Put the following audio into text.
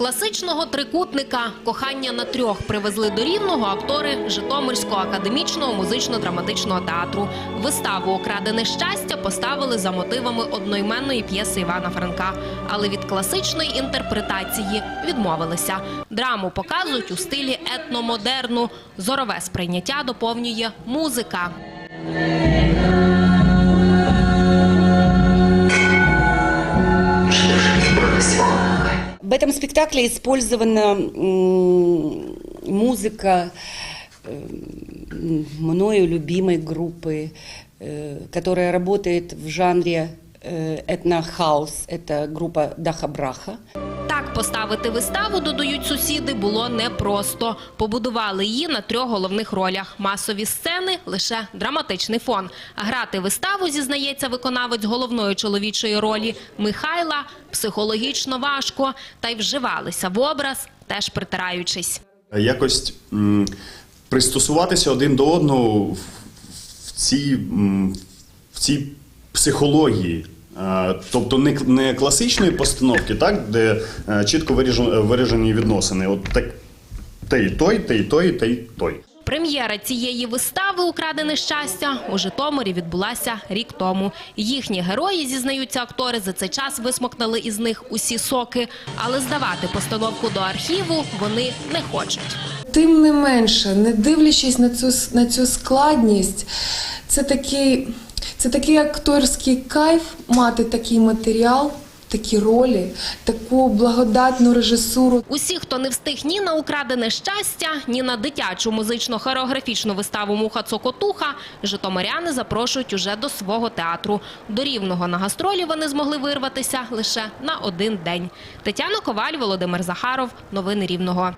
класичного трикутника кохання на трьох привезли до рівного актори Житомирського академічного музично-драматичного театру. Виставу Окрадене щастя поставили за мотивами одноіменної п'єси Івана Франка, але від класичної інтерпретації відмовилися. Драму показують у стилі етномодерну. Зорове сприйняття доповнює музика. В этом спектакле использована м, музыка э, мною любимой группы, э, которая работает в жанре э, этнохаус. Это группа Даха Браха. Так поставити виставу, додають сусіди, було непросто. Побудували її на трьох головних ролях. Масові сцени – лише драматичний фон. Грати виставу, зізнається виконавець головної чоловічої ролі Михайла, психологічно важко. Та й вживалися в образ, теж притираючись. якось пристосуватися один до одного в цій психології. Е, Тобто не, не класичної постановки, так, де е, чітко виражені відносини. От так, той, той, той, той, той, той. Прем'єра цієї вистави «Украдене щастя» у Житомирі відбулася рік тому. Їхні герої, зізнаються актори, за цей час висмокнули із них усі соки. Але здавати постановку до архіву вони не хочуть. Тим не менше, не дивлячись на цю, на цю складність, це такий, це такий акторський кайф мати такий матеріал, такі ролі, таку благодатну режисуру. Усі, хто не встиг ні на «Украдене щастя», ні на дитячу музично-хореографічну виставу «Муха Цокотуха», житомиряни запрошують уже до свого театру. До Рівного на гастролі вони змогли вирватися лише на один день. Тетяна Коваль, Володимир Захаров. Новини Рівного.